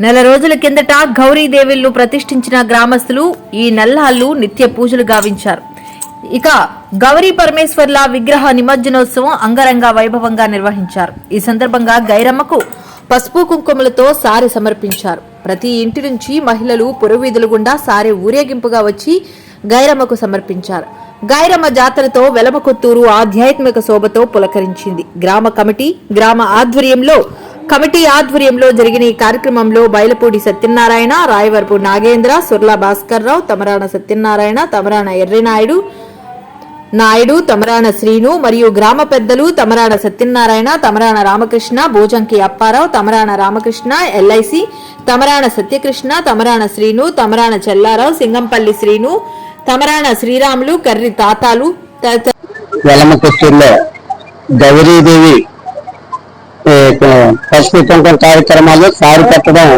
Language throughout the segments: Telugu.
నెల రోజుల కిందట గౌరీదేవిళ్ళు ప్రతిష్ఠించిన గ్రామస్తులు ఈ నల్లాళ్ళు నిత్య పూజలు గావించారు. ఇక గౌరీ పరమేశ్వర్ల విగ్రహ నిమజ్జనోత్సవం అంగరంగ వైభవంగా నిర్వహించారు. ఈ సందర్భంగా గైరమ్మకు పసుపు కుంకుమలతో సారె సమర్పించారు. ప్రతి ఇంటి నుంచి మహిళలు పురవీధుల గుండా సారె ఊరేగింపుగా వచ్చి గైరమ్మకు సమర్పించారు. గైరమ్మ జాతరతో వెలమకొత్తూరు ఆధ్యాత్మిక శోభతో పులకరించింది. గ్రామ కమిటీ గ్రామ ఆధ్వర్యంలో కమిటీ ఆధ్వర్యంలో జరిగిన ఈ కార్యక్రమంలో బయలపూడి సత్యనారాయణ రాయవరపు నాగేంద్ర సుర్లా భాస్కర్రావు తమరాణ సత్యనారాయణ తమరాణ ఎర్రినాయుడు నాయుడు తమరాణ శ్రీను మరియు గ్రామ పెద్దలు తమరాణ సత్యనారాయణ తమరాణ రామకృష్ణ భోజంకి అప్పారావు తమరాణ రామకృష్ణ ఎల్ఐసి తమరాణ సత్యకృష్ణ తమరాణ శ్రీను తమరాణ చెల్లారావు సింగంపల్లి శ్రీను తమరాణ శ్రీరాములు కర్రి తాతాలు తదితర వెలమకొత్తూరులో గౌరీదేవి పసుపు కుంకుమ కార్యక్రమాలు సారి పెట్టడం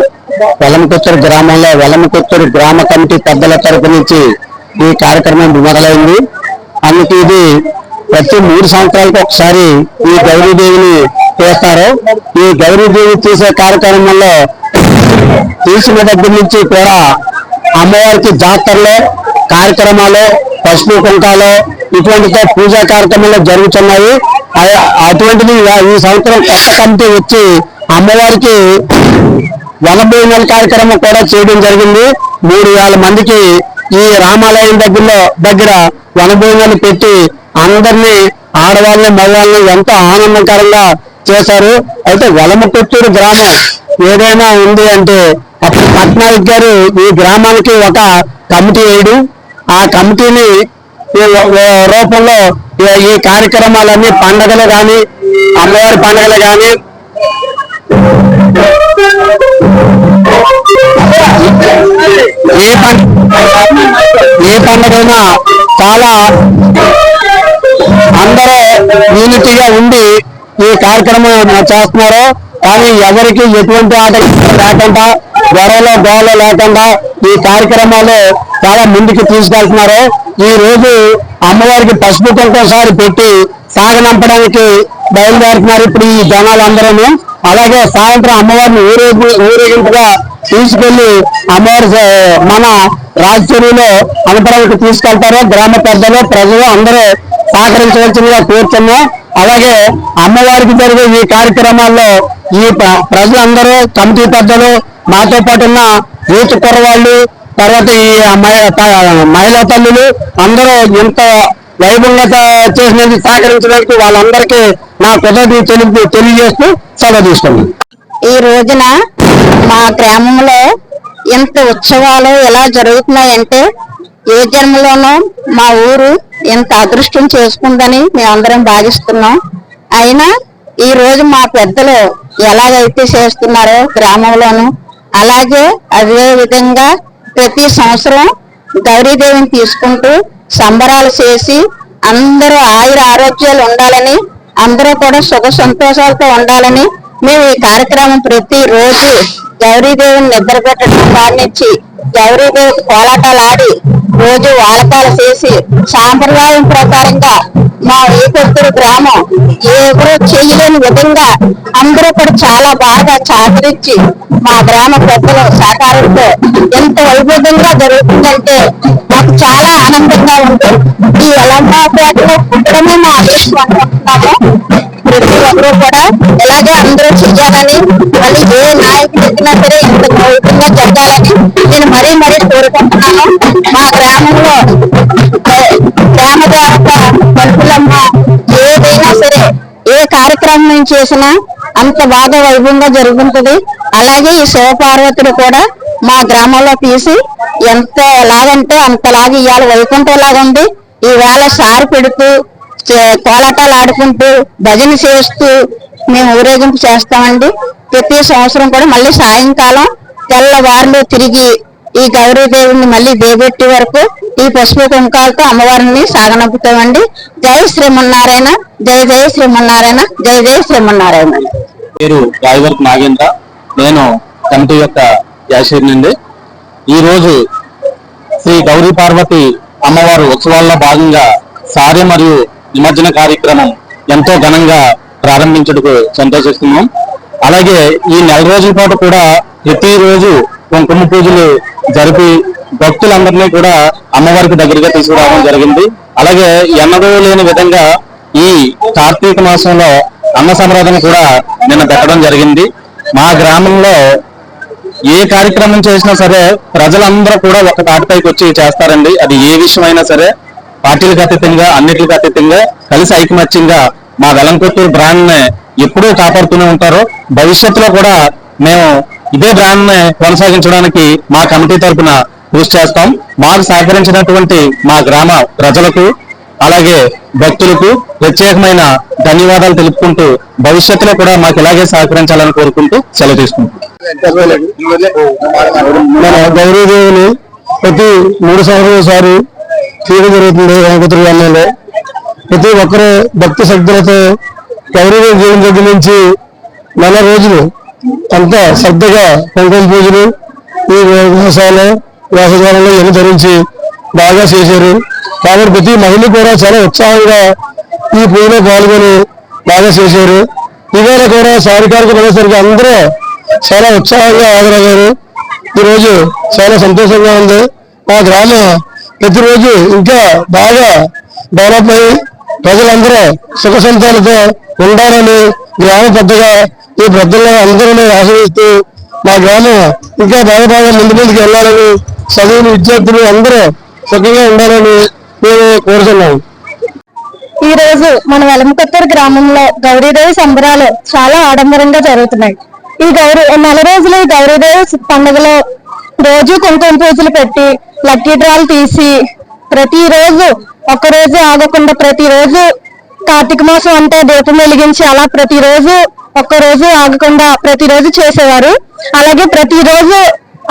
వెలమకొత్తూరు గ్రామంలో వెలమకొత్తూరు గ్రామ కమిటీ పెద్దల తరపు నుంచి ఈ కార్యక్రమం మొదలైంది అందుకు ఇది ప్రతి మూడు సంవత్సరాలకు ఒకసారి ఈ గౌరీదేవిని చేస్తారు. ఈ గౌరీదేవి చేసే కార్యక్రమంలో తీసిన దగ్గర నుంచి కూడా అమ్మవారికి జాతరలో కార్యక్రమాలు పసుపు కుంకాలు ఇటువంటితో పూజా కార్యక్రమాలు జరుగుతున్నాయి. అటువంటిది ఈ సంవత్సరం కొత్త కమిటీ వచ్చి అమ్మవారికి వనభోజనాల కార్యక్రమం కూడా చేయడం జరిగింది. మూడు వేల మందికి ఈ రామాలయం దగ్గరలో దగ్గర వనభోజనాలు పెట్టి అందరినీ ఆడవాళ్ళని మగవాళ్ళని ఎంతో ఆనందకరంగా చేశారు. అయితే వెలమకొత్తూరు గ్రామం ఏదైనా ఉంది అంటే అప్పుడు పట్నాయక్ గారు ఈ గ్రామానికి ఒక కమిటీ వేయడం. ఆ కమిటీని రూపంలో ఈ- కార్యక్రమాలన్నీ పండగలు కానీ అమ్మవారి పండగలు కానీ ఏ ఏ పండుగైనా చాలా అందరూ యూనిటీగా ఉండి ఈ కార్యక్రమం చేస్తున్నారు కానీ ఎవరికి ఎటువంటి ఆటంకం లేకుండా గొడవలు గోడలు లేకుండా ఈ కార్యక్రమాలు చాలా ముందుకు తీసుకెళ్తున్నారు ఈ రోజు అమ్మవారికి పసుపు కుంకోసారి పెట్టి సాగనంపడానికి బయలుదేరుతున్నారు ఇప్పుడు ఈ జనాలందరూ అలాగే సాయంత్రం అమ్మవారిని ఊరేగి ఊరేగింపుగా తీసుకెళ్ళి అమ్మవారి మన రాజధానిలో అనుపడానికి తీసుకెళ్తారు. గ్రామ పెద్దలు ప్రజలు అందరూ సహకరించవలసిందిగా కోరుతున్నాం. అలాగే అమ్మవారికి జరిగే ఈ కార్యక్రమాల్లో ఈ ప్రజలందరూ కమిటీ పెద్దలు మాతో పాటు ఉన్న యూత్ కుర్రవాళ్ళు తర్వాత ఈ మహి- మహిళా తల్లులు అందరూ ఇంత వైభవంగా చేసినందుకు సహకరించడానికి వాళ్ళందరికీ నా కృతజ్ఞత తెలుపు తెలియజేస్తూ సెలవు తీసుకున్నాను ఈ రోజున మా గ్రామంలో ఇంత ఉత్సవాలు ఎలా జరుగుతున్నాయంటే ఏ జన్మలోనూ మా ఊరు ఇంత అదృష్టం చేసుకుందని మేమందరం భావిస్తున్నాం. అయినా ఈ రోజు మా పెద్దలు ఎలాగైతే చేస్తున్నారో గ్రామంలోను అలాగే అదే విధంగా ప్రతి సంవత్సరం గౌరీదేవిని తీసుకుంటూ సంబరాలు చేసి అందరూ ఆయుర ఆరోగ్యాలు ఉండాలని అందరూ కూడా సుఖ సంతోషాలతో ఉండాలని మేము ఈ కార్యక్రమం ప్రతి రోజు గౌరీదేవిని నిద్ర పెట్టడం కానిచ్చి గౌరీదేవి కోలాటాలు ఆడి రోజు వాడకాలు చేసి సాంప్రదాయం ప్రకారంగా మా ఏకొత్తూరు గ్రామం. ఎవరు చేయలేని విధంగా అందరూ కూడా చాలా బాగా చాకరించి మా గ్రామ పెద్దల సహకారంతో ఎంత వైభవంగా జరుగుతుందంటే మాకు చాలా ఆనందంగా ఉంది. ఈ ఎలంబాపేటలో పుట్టడమే మా అదృష్టం అనుకుంటున్నాము ప్రతి ఒక్కరూ కూడా ఇలాగే అందరూ చెయ్యాలని మళ్ళీ ఏ నాయకుడు ఎక్కినా సరే ఇంత గౌరవంగా జరగాలని నేను మరీ మరీ కోరుకుంటున్నాను. మా గ్రామంలో పలుకులమ్మ ఏదైనా సరే ఏ కార్యక్రమం చేసినా అంత బాగా వైభవంగా జరుగుతుంది అలాగే ఈ శివపార్వతుడు కూడా మా గ్రామంలో తీసి ఎంత ఎలాగంటే అంతలాగా ఇవాళ వైకుంఠంలాగా ఉంది ఈవేళ సారి పెడుతూ కోలాటాలు ఆడుకుంటూ భజన చేస్తూ మేము ఊరేగింపు చేస్తామండి. ప్రతి సంవత్సరం కూడా మళ్ళీ సాయంకాలం తెల్లవారులు తిరిగి ఈ గౌరీదేవిని మళ్ళీ దేబెట్టి వరకు ఈ పసుపు కుంకాలతో అమ్మవారిని సాగనంపుతామండి. జై శ్రీమన్నారాయణ జై జై శ్రీమన్నారాయణ జై జై శ్రీమన్నారాయణ. పేరు రాయవర్క్ నాగేంద్ర. నేను కమిటీ యొక్క క్యాషియర్ నుండి ఈ రోజు శ్రీ గౌరీ పార్వతి అమ్మవారు ఉత్సవాల్లో భాగంగా సారి మరియు నిమజ్జన కార్యక్రమం ఎంతో ఘనంగా ప్రారంభించుటకు సంతోషిస్తున్నాం. అలాగే ఈ నెల రోజుల పాటు కూడా ప్రతిరోజు కుంకుమ పూజలు జరిపి భక్తులందరినీ కూడా అమ్మవారికి దగ్గరగా తీసుకురావడం జరిగింది. అలాగే ఎన్నడూ లేని విధంగా ఈ కార్తీక మాసంలో అన్న సంరాధన కూడా నిన్న పెట్టడం జరిగింది. మా గ్రామంలో ఏ కార్యక్రమం చేసినా సరే ప్రజలందరూ కూడా ఒక తాటిపైకి వచ్చి చేస్తారండి. అది ఏ విషయమైనా సరే పార్టీలకు అతీతంగా అన్నిటికి అతీతంగా కలిసి ఐకమత్యంగా మా వెలంకొత్తూరు బ్రాండ్ని ఎప్పుడూ కాపాడుతూనే ఉంటారు. భవిష్యత్తులో కూడా మేము ఇదే బ్రాండ్ని కొనసాగించడానికి మా కమిటీ తరపున కృషి చేస్తాం. మాకు సహకరించినటువంటి మా గ్రామ ప్రజలకు అలాగే భక్తులకు ప్రత్యేకమైన ధన్యవాదాలు తెలుపుకుంటూ భవిష్యత్తులో కూడా మాకు ఇలాగే సహకరించాలని కోరుకుంటూ సెలవు తీసుకుంటాం మన గౌరీదేవిని ప్రతి మూడు సంవత్సరాలు తీరు జరుగుతుంది వెంకటగిరి గ్రామంలో. ప్రతి ఒక్కరు భక్తి శక్తులతో గౌరీదేవి దేవుని దగ్గర నుంచి నెల రోజులు అంతా శ్రద్ధగా పొంగల్ పూజలు ఈ వేసాలు వేసవికాలంలో ఇవన్నీ ధరించి బాగా చేశారు. కాబట్టి ప్రతి మహిళ కూడా చాలా ఉత్సాహంగా ఈ పూజలో పాల్గొని బాగా చేశారు. ఇవాళ కూడా సారికారిక పడేసరికి అందరూ చాలా ఉత్సాహంగా హాజరయ్యారు. ఈరోజు చాలా సంతోషంగా ఉంది. మా గ్రామం ప్రతిరోజు ఇంకా బాగా డెవలప్ అయ్యి ప్రజలందరూ సుఖ సంతాలతో ఉండాలని గ్రామ పెద్దగా ఈ పెద్దలు అందరినీ ఆశ్రయిస్తూ మా గ్రామం ఇంకా బాగా బాగా ముందు ముందుకు వెళ్ళాలని చదివిన విద్యార్థులు అందరూ సుఖంగా ఉండాలని మేము కోరుతున్నాం ఈ రోజు మన వెలంకొత్తూరు గ్రామంలో గౌరీదేవి సంబరాలు చాలా ఆడంబరంగా జరుగుతున్నాయి. ఈ గౌరీ నెల రోజులు ఈ గౌరీదేవి పండుగలో రోజు కుంకుమ పూజలు పెట్టి లక్కీ డ్రాలు తీసి ప్రతిరోజు ఒక్క రోజు ఆగకుండా ప్రతిరోజు కార్తీక మాసం అంటే దీపం వెలిగించి అలా ప్రతిరోజు ఒక్క రోజు ఆగకుండా ప్రతిరోజు చేసేవారు. అలాగే ప్రతిరోజు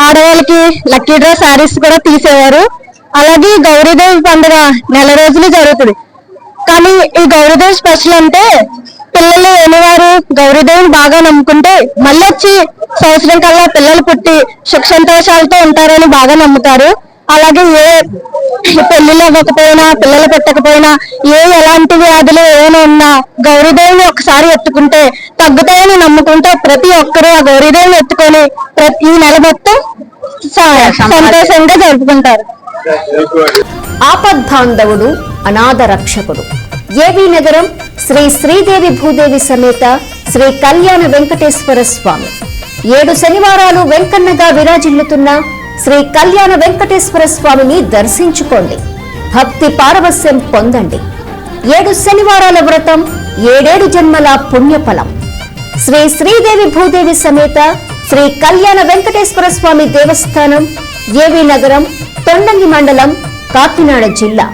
ఆడవాళ్ళకి లక్కీ డ్రా శారీస్ కూడా తీసేవారు. అలాగే గౌరీదేవి పండుగ నెల రోజులు జరుగుతుంది. కానీ ఈ గౌరీదేవి స్పెషల్ అంటే పిల్లలు లేనివారు గౌరీదేవిని బాగా నమ్ముకుంటే మళ్ళీ వచ్చి సంవత్సరం కల్లా పిల్లలు పుట్టి సుఖ సంతోషాలతో ఉంటారని బాగా నమ్ముతారు. అలాగే ఏ పెళ్ళిలో అవ్వకపోయినా పిల్లలు పెట్టకపోయినా ఏ ఎలాంటి వ్యాధులు ఏమైనా ఉన్నా గౌరీదేవిని ఒకసారి ఎత్తుకుంటే తగ్గుతాయని నమ్ముకుంటే ప్రతి ఒక్కరూ ఆ గౌరీదేవిని ఎత్తుకొని ప్రతి నెల మొత్తం సంతోషంగా జరుపుకుంటారు. ఆపద్ధాంధవుడు అనాథ రక్షకుడు. ఏవి నగరం శ్రీ శ్రీదేవి భూదేవి సమేత శ్రీ కళ్యాణ వెంకటేశ్వర స్వామి. ఏడు శనివారాలు వెంకన్నగా విరాజిల్లుతున్న శ్రీ కళ్యాణ వెంకటేశ్వర స్వామిని దర్శించుకోండి. భక్తి పారవస్యం పొందండి. ఏడు శనివారాల వ్రతం ఏడేడు జన్మల పుణ్యఫలం. శ్రీ శ్రీదేవి భూదేవి సమేత శ్రీ కళ్యాణ వెంకటేశ్వర స్వామి దేవస్థానం ఏవి నగరం తొండంగి మండలం కాకినాడ జిల్లా.